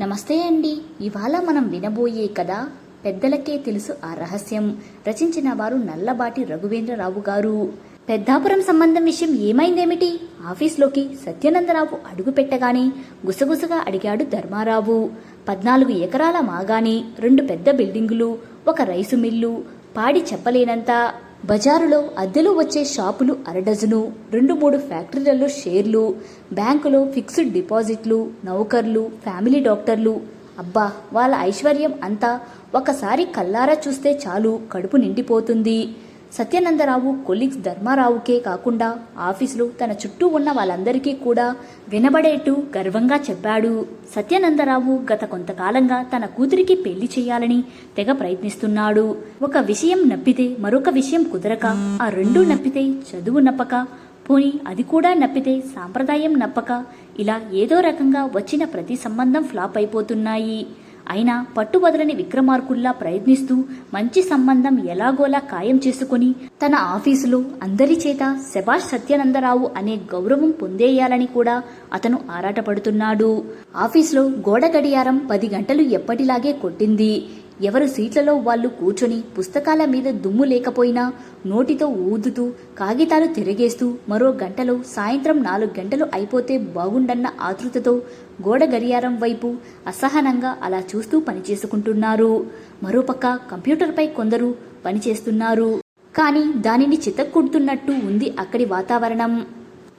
నమస్తే అండి. ఇవాళ మనం వినబోయే కథ పెద్దలకే తెలుసు ఆ రహస్యం. రచించిన వారు నల్లబాటి రఘువేంద్రరావు గారు. పెద్దాపురం సంబంధం విషయం ఏమైందేమిటి? ఆఫీస్లోకి సత్యనందరావు అడుగు పెట్టగానే గుసగుసగా అడిగాడు ధర్మారావు. పద్నాలుగు ఎకరాల మాగాని రెండు పెద్ద బిల్డింగులు ఒక రైసు మిల్లు పాడి చెప్పలేనంత బజారులో అద్దెలు వచ్చే షాపులు అరడజను రెండు మూడు ఫ్యాక్టరీలలో షేర్లు బ్యాంకులో ఫిక్స్డ్ డిపాజిట్లు నౌకర్లు ఫ్యామిలీ డాక్టర్లు. అబ్బా వాళ్ళ ఐశ్వర్యం అంతా ఒకసారి కల్లారా చూస్తే చాలు కడుపు నిండిపోతుంది. సత్యానందరావు కొలీగ్స్ ధర్మారావుకే కాకుండా ఆఫీసులో తన చుట్టూ ఉన్న వాళ్ళందరికీ కూడా వినబడేట్టు గర్వంగా చెప్పాడు. సత్యానందరావు గత కొంతకాలంగా తన కూతురికి పెళ్ళి చేయాలని తెగ ప్రయత్నిస్తున్నాడు. ఒక విషయం నప్పితే మరొక విషయం కుదరక ఆ రెండూ నప్పితే చదువు నప్పక పోని అది కూడా నప్పితే సాంప్రదాయం నప్పక ఇలా ఏదో రకంగా వచ్చిన ప్రతి సంబంధం ఫ్లాప్ అయిపోతున్నాయి. అయినా పట్టుబదలని విక్రమార్కుల్లా ప్రయత్నిస్తూ మంచి సంబంధం ఎలాగోలా ఖాయం చేసుకుని తన ఆఫీసులో అందరి చేత శభాష్ సత్యానందరావు అనే గౌరవం పొందేయాలని కూడా అతను ఆరాటపడుతున్నాడు. ఆఫీసులో గోడ గడియారం పది గంటలు ఎప్పటిలాగే కొట్టింది. ఎవరు సీట్లలో వాళ్ళు కూర్చొని పుస్తకాల మీద దుమ్ము లేకపోయినా నోటితో ఊదుతూ కాగితాలు తిరిగేస్తూ మరో గంటలో సాయంత్రం నాలుగు గంటలు అయిపోతే బాగుండన్న ఆతృతతో గోడ గడియారం వైపు అసహనంగా అలా చూస్తూ పనిచేసుకుంటున్నారు. మరోపక్క కంప్యూటర్పై కొందరు పనిచేస్తున్నారు. కానీ దానిని చితక్కుడుతున్నట్టు ఉంది అక్కడి వాతావరణం.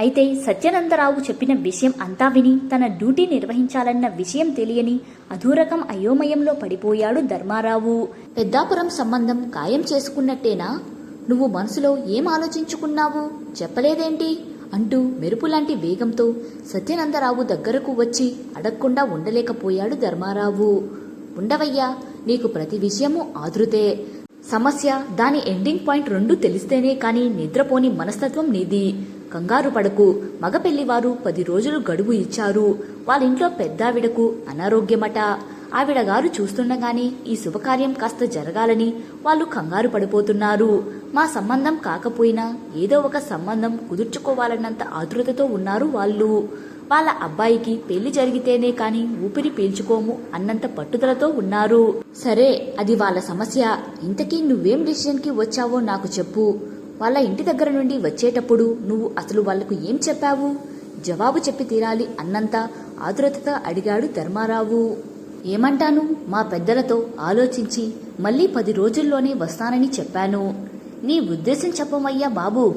అయితే సత్యనందరావు చెప్పిన విషయం అంతా విని తన డ్యూటీ నిర్వహించాలన్న విషయం తెలియని అధూరకం అయోమయంలో పడిపోయాడు ధర్మారావు. పెద్దాపురం సంబంధం ఖాయం చేసుకున్నట్టేనా? నువ్వు మనసులో ఏం ఆలోచించుకున్నావు? చెప్పలేదేంటి? అంటూ మెరుపులాంటి వేగంతో సత్యనందరావు దగ్గరకు వచ్చి అడగకుండా ఉండలేకపోయాడు ధర్మారావు. ఉండవయ్యా నీకు ప్రతి విషయము ఆదృతే సమస్య దాని ఎండింగ్ పాయింట్ రెండు తెలిస్తేనే కాని నిద్రపోని మనస్తత్వం నీది. కంగారు పడకు. మగ పెళ్ళివారు పది రోజులు గడువు ఇచ్చారు. వాళ్ళింట్లో పెద్దావిడకు అనారోగ్యమట. ఆవిడ గారు చూస్తుండగానే ఈ శుభకార్యం కాస్త జరగాలని వాళ్ళు కంగారు పడిపోతున్నారు. మా సంబంధం కాకపోయినా ఏదో ఒక సంబంధం కుదుర్చుకోవాలన్నంత ఆతృతతో ఉన్నారు వాళ్ళు. వాళ్ళ అబ్బాయికి పెళ్ళి జరిగితేనే కాని ఊపిరి పీల్చుకోము అన్నంత పట్టుదలతో ఉన్నారు. సరే అది వాళ్ళ సమస్య. ఇంతకీ నువ్వేం డిసిషన్కి వచ్చావో నాకు చెప్పు. వాళ్ళ ఇంటి దగ్గర నుండి వచ్చేటప్పుడు నువ్వు అసలు వాళ్ళకు ఏం చెప్పావు? జవాబు చెప్పి తీరాలి అన్నంత ఆతురతగా అడిగాడు ధర్మారావు. ఏమంటాను? మా పెద్దలతో ఆలోచించి మళ్ళీ పది రోజుల్లోనే వస్తానని చెప్పాను. నీ ఉద్దేశం చెప్పమయ్యా బాబు.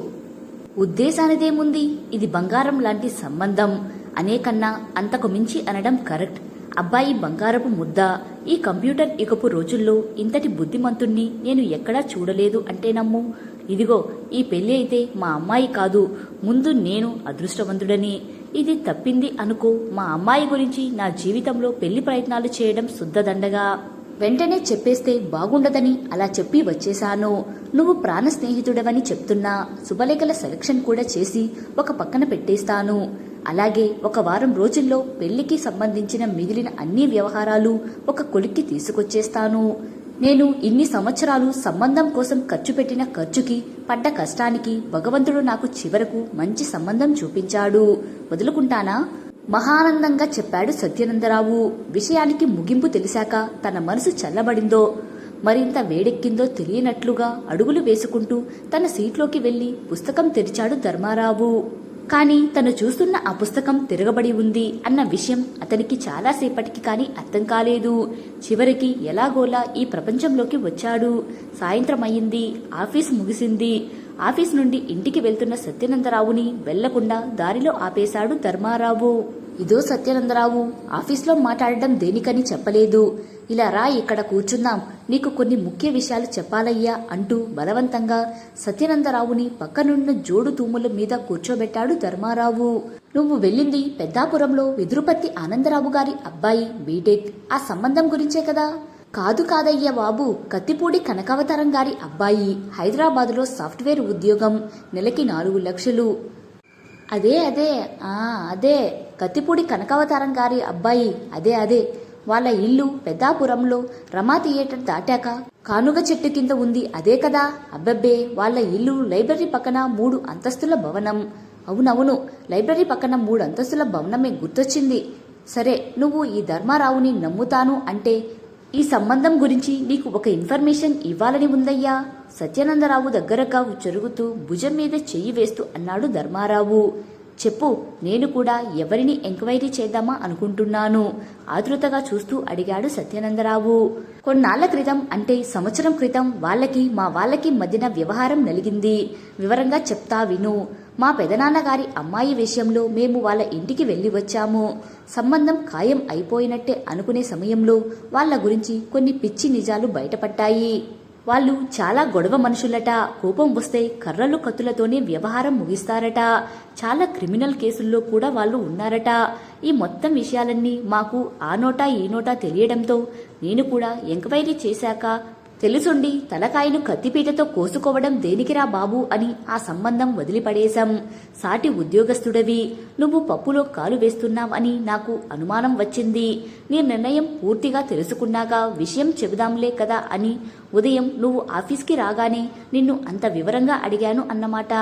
ఉద్దేశానిదేముంది? ఇది బంగారం లాంటి సంబంధం. అనేకన్నా అంతకు మించి అనడం కరెక్ట్. అబ్బాయి బంగారపు ముద్ద. ఈ కంప్యూటర్ ఇకపు రోజుల్లో ఇంతటి బుద్ధిమంతుణ్ణి నేను ఎక్కడా చూడలేదు అంటే నమ్ము. ఇదిగో ఈ పెళ్ళి అయితే మా అమ్మాయి కాదు. ముందు నేను అదృష్టవంతుడని. ఇది తప్పింది అనుకో మా అమ్మాయి గురించి నా జీవితంలో పెళ్ళి ప్రయత్నాలు చేయడం శుద్ధదండగా. వెంటనే చెప్పేస్తే బాగుండదని అలా చెప్పి వచ్చేశాను. నువ్వు ప్రాణ స్నేహితుడవని చెప్తున్నా. శుభలేఖల సెలక్షన్ కూడా చేసి ఒక పక్కన పెట్టేస్తాను. అలాగే ఒక వారం రోజుల్లో పెళ్ళికి సంబంధించిన మిగిలిన అన్ని వ్యవహారాలు ఒక కొలిక్కి తీసుకొచ్చేస్తాను. నేను ఇన్ని సంవత్సరాలు సంబంధం కోసం ఖర్చు పెట్టిన ఖర్చుకి పడ్డ కష్టానికి భగవంతుడు నాకు చివరకు మంచి సంబంధం చూపించాడు. వదులుకుంటానా? మహానందంగా చెప్పాడు సత్యానందరావు. విషయానికి ముగింపు తెలిసాక తన మనసు చల్లబడిందో మరింత వేడెక్కిందో తెలియనట్లుగా అడుగులు వేసుకుంటూ తన సీట్లోకి వెళ్ళి పుస్తకం తెరిచాడు ధర్మారావు. కానీ తను చూస్తున్న ఆ పుస్తకం తిరగబడి ఉంది అన్న విషయం అతనికి చాలాసేపటికి కానీ అర్థం కాలేదు. చివరికి ఎలాగోలా ఈ ప్రపంచంలోకి వచ్చాడు. సాయంత్రం అయింది ఆఫీస్ ముగిసింది. ఆఫీస్ నుండి ఇంటికి వెళ్తున్న సత్యానందరావుని వెళ్ళకుండా దారిలో ఆపేశాడు ధర్మారావు. ఇదో సత్యానందరావు ఆఫీస్లో మాట్లాడడం దేనికని చెప్పలేదు. ఇలా రా ఇక్కడ కూర్చుందాం నీకు కొన్ని ముఖ్య విషయాలు చెప్పాలయ్యా అంటూ బలవంతంగా సత్యానందరావుని పక్కనున్న జోడు తూముల మీద కూర్చోబెట్టాడు ధర్మారావు. నువ్వు వెళ్ళింది పెద్దాపురంలో విదురుపత్తి ఆనందరావు గారి అబ్బాయి బీటెక్. ఆ సంబంధం గురించే కదా? కాదు కాదయ్యా బాబు కత్తిపూడి కనకావతారం గారి అబ్బాయి. హైదరాబాదులో సాఫ్ట్వేర్ ఉద్యోగం నెలకి నాలుగు లక్షలు. అదే అదే. ఆ అదే. కత్తిపూడి కనకావతారం గారి అబ్బాయి. అదే అదే. వాళ్ళ ఇల్లు పెద్దాపురంలో రమా థియేటర్ దాటాక కానుగ చెట్టు కింద ఉంది. అదే కదా. అబ్బబ్బే వాళ్ళ ఇల్లు లైబ్రరీ పక్కన మూడు అంతస్తుల భవనం. అవునవును. లైబ్రరీ పక్కన మూడు అంతస్తుల భవనమే గుర్తొచ్చింది. సరే నువ్వు ఈ ధర్మారావుని నమ్ముతాను అంటే ఈ సంబంధం గురించి నీకు ఒక ఇన్ఫర్మేషన్ ఇవ్వాలని ఉందయ్యా. సత్యానందరావు దగ్గరగా జరుగుతూ భుజం మీద చెయ్యి వేస్తూ అన్నాడు ధర్మారావు. చెప్పు నేను కూడా ఎవరిని ఎంక్వైరీ చేద్దామా అనుకుంటున్నాను? ఆతృతగా చూస్తూ అడిగాడు సత్యానందరావు. కొన్నాళ్ళ క్రితం అంటే సంవత్సరం క్రితం వాళ్ళకి మా వాళ్ళకి మధ్యన వ్యవహారం నలిగింది. వివరంగా చెప్తా విను. మా పెదనాన్నగారి అమ్మాయి విషయంలో మేము వాళ్ళ ఇంటికి వెళ్ళి వచ్చాము. సంబంధం ఖాయం అయిపోయినట్టే అనుకునే సమయంలో వాళ్ళ గురించి కొన్ని పిచ్చి నిజాలు బయటపడ్డాయి. వాళ్ళు చాలా గొడవ మనుషులట. కోపం వస్తే కర్రలు కత్తులతోనే వ్యవహారం ముగిస్తారట. చాలా క్రిమినల్ కేసుల్లో కూడా వాళ్ళు ఉన్నారట. ఈ మొత్తం విషయాలన్నీ మాకు ఆ నోటా ఈ నోటా తెలియడంతో నేను కూడా ఎంక్వైరీ చేశాక తెలుసుండి తలకాయను కత్తిపీటతో కోసుకోవడం దేనికిరా బాబు అని ఆ సంబంధం వదిలిపడేశాం. సాటి ఉద్యోగస్తుడవి నువ్వు పప్పులో కాలు వేస్తున్నావని నాకు అనుమానం వచ్చింది. నీ నిర్ణయం పూర్తిగా తెలుసుకున్నాక విషయం చెబుదాంలే కదా అని. ఉదయం నువ్వు ఆఫీస్కి రాగానే నిన్ను అంత వివరంగా అడిగాను అన్నమాట.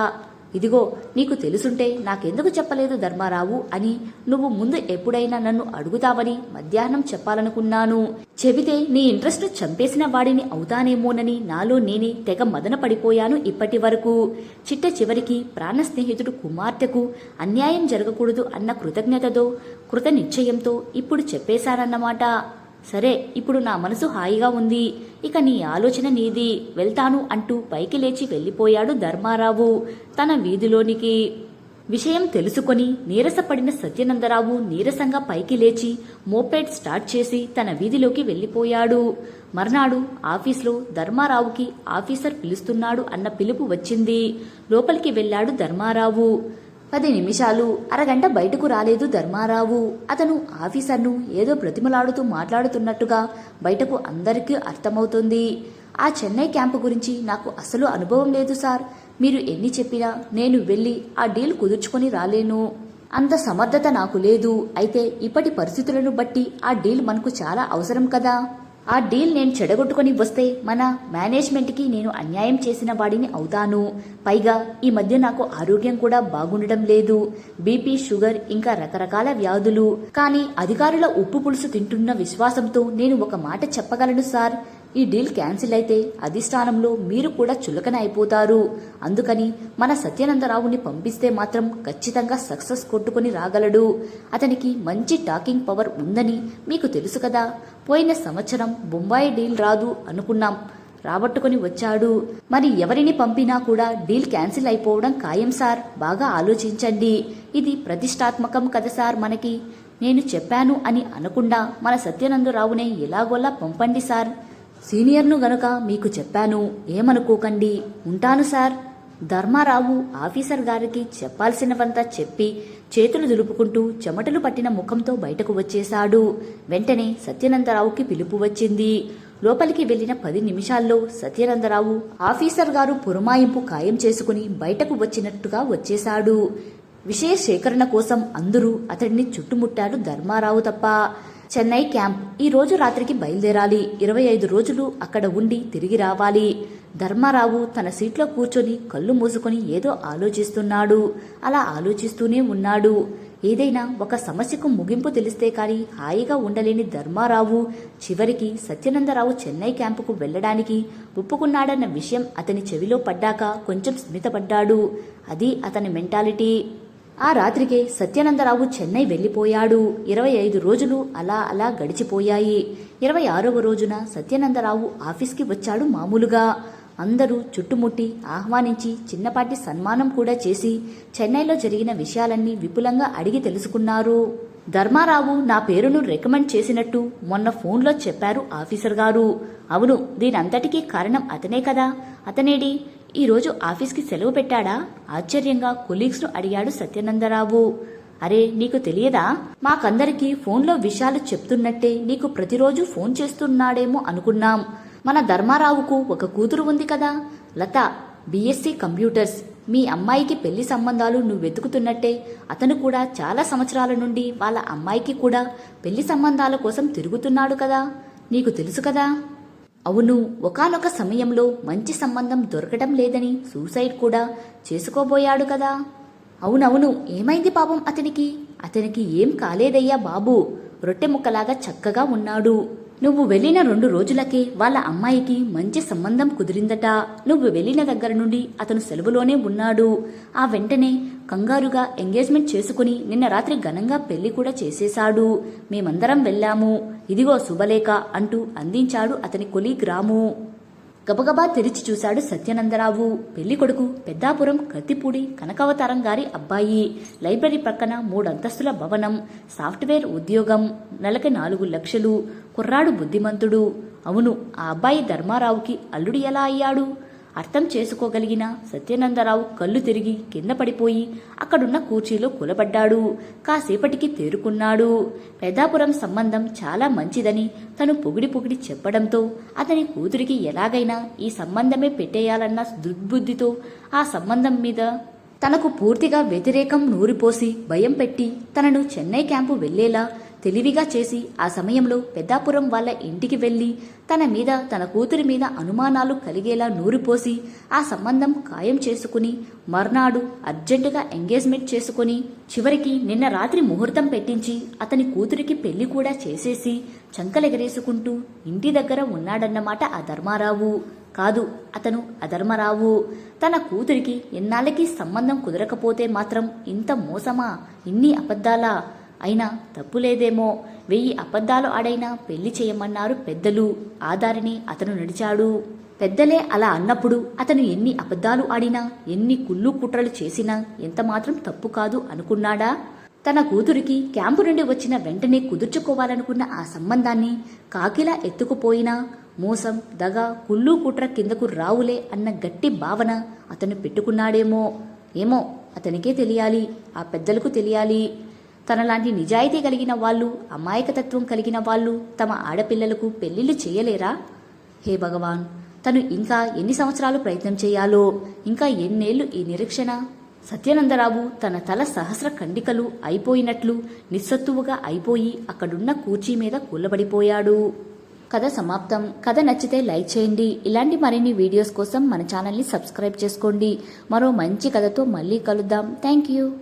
ఇదిగో నీకు తెలుసుంటే నాకెందుకు చెప్పలేదు ధర్మారావు అని నువ్వు ముందు ఎప్పుడైనా నన్ను అడుగుతావని మధ్యాహ్నం చెప్పాలనుకున్నాను. చెబితే నీ ఇంట్రెస్ట్ చంపేసిన వాడిని అవుతానేమోనని నాలో నేనే తెగ మదన పడిపోయాను ఇప్పటి వరకు. చిట్ట చివరికి ప్రాణ స్నేహితుడు కుమార్తెకు అన్యాయం జరగకూడదు అన్న కృతజ్ఞతతో కృత నిశ్చయంతో ఇప్పుడు చెప్పేశానన్నమాట సరే ఇప్పుడు నా మనసు హాయిగా ఉంది. ఇక నీ ఆలోచన నీది. వెళ్తాను అంటూ పైకి లేచి వెళ్ళిపోయాడు ధర్మారావు. తన వీధిలోనికి విషయం తెలుసుకొని నీరసపడిన సత్యనందరావు నీరసంగా పైకి లేచి మోపెడ్ స్టార్ట్ చేసి తన వీధిలోకి వెళ్ళిపోయాడు. మర్నాడు ఆఫీస్లో ధర్మారావుకి ఆఫీసర్ పిలుస్తున్నాడు అన్న పిలుపు వచ్చింది. లోపలికి వెళ్ళాడు ధర్మారావు. పది నిమిషాలు. అరగంట బయటకు రాలేదు ధర్మారావు. అతను ఆఫీసర్ను ఏదో ప్రతిమలాడుతూ మాట్లాడుతున్నట్టుగా బయటకు అందరికీ అర్థమవుతుంది. ఆ చెన్నై క్యాంపు గురించి నాకు అసలు అనుభవం లేదు సార్. మీరు ఎన్ని చెప్పినా నేను వెళ్ళి ఆ డీల్ కుదుర్చుకొని రాలేను. అంత సమర్థత నాకు లేదు. అయితే ఇప్పటి పరిస్థితులను బట్టి ఆ డీల్ మనకు చాలా అవసరం కదా. ఆ డీల్ నేను చెడగొట్టుకొని వస్తే మన మేనేజ్మెంట్కి నేను అన్యాయం చేసిన వాడిని అవుతాను. పైగా ఈ మధ్య నాకు ఆరోగ్యం కూడా బాగుండడం లేదు. బీపీ షుగర్ ఇంకా రకరకాల వ్యాధులు. కానీ అధికారుల ఉప్పు పులుసు తింటున్న విశ్వాసంతో నేను ఒక మాట చెప్పగలను సార్. ఈ డీల్ క్యాన్సిల్ అయితే అధిష్టానంలో మీరు కూడా చులకన అయిపోతారు. అందుకని మన సత్యానందరావుని పంపిస్తే మాత్రం ఖచ్చితంగా సక్సెస్ కొట్టుకుని రాగలడు. అతనికి మంచి టాకింగ్ పవర్ ఉందని మీకు తెలుసు కదా. పోయిన సంవత్సరం బొంబాయి డీల్ రాదు అనుకున్నాం. రాబట్టుకుని వచ్చాడు. మరి ఎవరిని పంపినా కూడా డీల్ క్యాన్సిల్ అయిపోవడం ఖాయం సార్. బాగా ఆలోచించండి. ఇది ప్రతిష్టాత్మకం కదా సార్ మనకి. నేను చెప్పాను అని అనకుండా మన సత్యనందరావునే ఎలాగోలా పంపండి సార్. సీనియర్ను గనుక మీకు చెప్పాను ఏమనుకోకండి. ఉంటాను సార్. ధర్మారావు ఆఫీసర్ గారికి చెప్పాల్సినవంతా చెప్పి చేతులు దులుపుకుంటూ చెమటలు పట్టిన ముఖంతో బయటకు వచ్చేశాడు. వెంటనే సత్యనందరావుకి పిలుపు వచ్చింది. లోపలికి వెళ్ళిన పది నిమిషాల్లో సత్యనందరావు ఆఫీసర్ గారు పురమాయింపు ఖాయం చేసుకుని బయటకు వచ్చినట్టుగా వచ్చేశాడు. విషయ సేకరణ కోసం అందరూ అతడిని చుట్టుముట్టాడు ధర్మారావు తప్ప. చెన్నై క్యాంప్ ఈ రోజు రాత్రికి బయలుదేరాలి. ఇరవై ఐదు రోజులు అక్కడ ఉండి తిరిగి రావాలి. ధర్మారావు తన సీట్లో కూర్చొని కళ్ళు మూసుకొని ఏదో ఆలోచిస్తున్నాడు. అలా ఆలోచిస్తూనే ఉన్నాడు. ఏదైనా ఒక సమస్యకు ముగింపు తెలిస్తే కానీ హాయిగా ఉండలేని ధర్మారావు చివరికి సత్యనందరావు చెన్నై క్యాంపుకు వెళ్ళడానికి ఒప్పుకున్నాడన్న విషయం అతని చెవిలో పడ్డాక కొంచెం స్మితపడ్డాడు. అది అతని మెంటాలిటీ. ఆ రాత్రికే సత్యానందరావు చెన్నై వెళ్ళిపోయాడు. ఇరవై ఐదు రోజులు అలా అలా గడిచిపోయాయి. ఇరవై ఆరవ రోజున సత్యానందరావు ఆఫీస్కి వచ్చాడు మామూలుగా. అందరూ చుట్టుముట్టి ఆహ్వానించి చిన్నపాటి సన్మానం కూడా చేసి చెన్నైలో జరిగిన విషయాలన్నీ విపులంగా అడిగి తెలుసుకున్నారు. ధర్మారావు నా పేరును రికమెండ్ చేసినట్టు మొన్న ఫోన్లో చెప్పారు ఆఫీసర్ గారు. అవును దీనంతటికీ కారణం అతనే కదా. అతనేడి? ఈరోజు ఆఫీస్కి సెలవు పెట్టాడా? ఆశ్చర్యంగా కొలీగ్స్ను అడిగాడు సత్యానందరావు. అరే నీకు తెలియదా? మాకందరికీ ఫోన్లో విషయాలు చెప్తున్నట్టే నీకు ప్రతిరోజు ఫోన్ చేస్తున్నాడేమో అనుకున్నాం. మన ధర్మారావుకు ఒక కూతురు ఉంది కదా. లత బీఎస్సీ కంప్యూటర్స్. మీ అమ్మాయికి పెళ్ళి సంబంధాలు నువ్వు వెతుకుతున్నట్టే అతను కూడా చాలా సంవత్సరాల నుండి వాళ్ళ అమ్మాయికి కూడా పెళ్ళి సంబంధాల కోసం తిరుగుతున్నాడు కదా. నీకు తెలుసు కదా? అవును ఒకానొక సమయంలో మంచి సంబంధం దొరకడం లేదని సూసైడ్ కూడా చేసుకోబోయాడు కదా. అవునవును ఏమైంది పాపం అతనికి? అతనికి ఏం కాలేదయ్యా బాబు? రొట్టె ముక్కలాగా చక్కగా ఉన్నాడు. నువ్వు వెళ్ళిన రెండు రోజులకే వాళ్ళ అమ్మాయికి మంచి సంబంధం కుదిరిందట. నువ్వు వెళ్ళిన దగ్గర నుండి అతను సెలవులోనే ఉన్నాడు. ఆ వెంటనే కంగారుగా ఎంగేజ్మెంట్ చేసుకుని నిన్న రాత్రి ఘనంగా పెళ్ళి కూడా చేసేశాడు. మేమందరం వెళ్ళాము. ఇదిగో శుభలేఖ అంటూ అందించాడు అతని కొలీగ్ రాము. గబగబా తెరిచి చూశాడు సత్యనందరావు. పెళ్ళి కొడుకు పెద్దాపురం కత్తిపూడి కనకవతారం గారి అబ్బాయి. లైబ్రరీ ప్రక్కన మూడంతస్తుల భవనం సాఫ్ట్వేర్ ఉద్యోగం నెలకి నాలుగు లక్షలు. కుర్రాడు బుద్ధిమంతుడు. అవును ఆ అబ్బాయి ధర్మారావుకి అల్లుడు ఎలా అయ్యాడు? అర్థం చేసుకోగలిగిన సత్యనందరావు కళ్ళు తిరిగి కింద పడిపోయి అక్కడున్న కూర్చీలో కూలబడ్డాడు. కాసేపటికి తేరుకున్నాడు. పెదాపురం సంబంధం చాలా మంచిదని తను పొగిడి పొగిడి చెప్పడంతో అతని కూతురికి ఎలాగైనా ఈ సంబంధమే పెట్టేయాలన్న దుర్బుద్ధితో ఆ సంబంధం మీద తనకు పూర్తిగా వ్యతిరేకం నూరిపోసి భయం పెట్టి తనను చెన్నై క్యాంపు వెళ్ళేలా తెలివిగా చేసి ఆ సమయంలో పెద్దాపురం వాళ్ళ ఇంటికి వెళ్ళి తన మీద తన కూతురి మీద అనుమానాలు కలిగేలా నూరిపోసి ఆ సంబంధం ఖాయం చేసుకుని మర్నాడు అర్జెంటుగా ఎంగేజ్మెంట్ చేసుకుని చివరికి నిన్న రాత్రి ముహూర్తం పెట్టించి అతని కూతురికి పెళ్ళి కూడా చేసేసి చంకలెగరేసుకుంటూ ఇంటి దగ్గర ఉన్నాడన్నమాట ఆ ధర్మారావు. కాదు అతను అధర్మరావు. తన కూతురికి ఎన్నాళ్ళకి సంబంధం కుదరకపోతే మాత్రం ఇంత మోసమా? ఇన్ని అబద్ధాలా? అయినా తప్పులేదేమో. వెయ్యి అబద్ధాలు ఆడైనా పెళ్ళి చేయమన్నారు పెద్దలు. ఆధారిని అతను నడిచాడు. పెద్దలే అలా అన్నప్పుడు అతను ఎన్ని అబద్ధాలు ఆడినా ఎన్ని కుళ్ళు కుట్రలు చేసినా ఎంత మాత్రం తప్పు కాదు అనుకున్నాడా? తన కూతురికి క్యాంపు నుండి వచ్చిన వెంటనే కుదుర్చుకోవాలనుకున్న ఆ సంబంధాన్ని కాకిలా ఎత్తుకుపోయినా మోసం దగ కుళ్ళు కుట్ర కిందకు రావులే అన్న గట్టి భావన అతను పెట్టుకున్నాడేమో. ఏమో అతనికే తెలియాలి ఆ పెద్దలకు తెలియాలి. తనలాంటి నిజాయితీ కలిగిన వాళ్ళు అమాయకతత్వం కలిగిన వాళ్ళు తమ ఆడపిల్లలకు పెళ్ళిళ్ళు చేయలేరా? హే భగవాన్ తను ఇంకా ఎన్ని సంవత్సరాలు ప్రయత్నం చేయాలో ఇంకా ఎన్నేళ్ళు ఈ నిరీక్షణ? సత్యానందరావు తన తల సహస్ర ఖండికలు అయిపోయినట్లు నిస్సత్తువుగా అయిపోయి అక్కడున్న కూర్చీ మీద కూలబడిపోయాడు కథ సమాప్తం. కథ నచ్చితే లైక్ చేయండి. ఇలాంటి మరిన్ని వీడియోస్ కోసం మన ఛానల్ని సబ్స్క్రైబ్ చేసుకోండి. మరో మంచి కథతో మళ్ళీ కలుద్దాం. Thank you.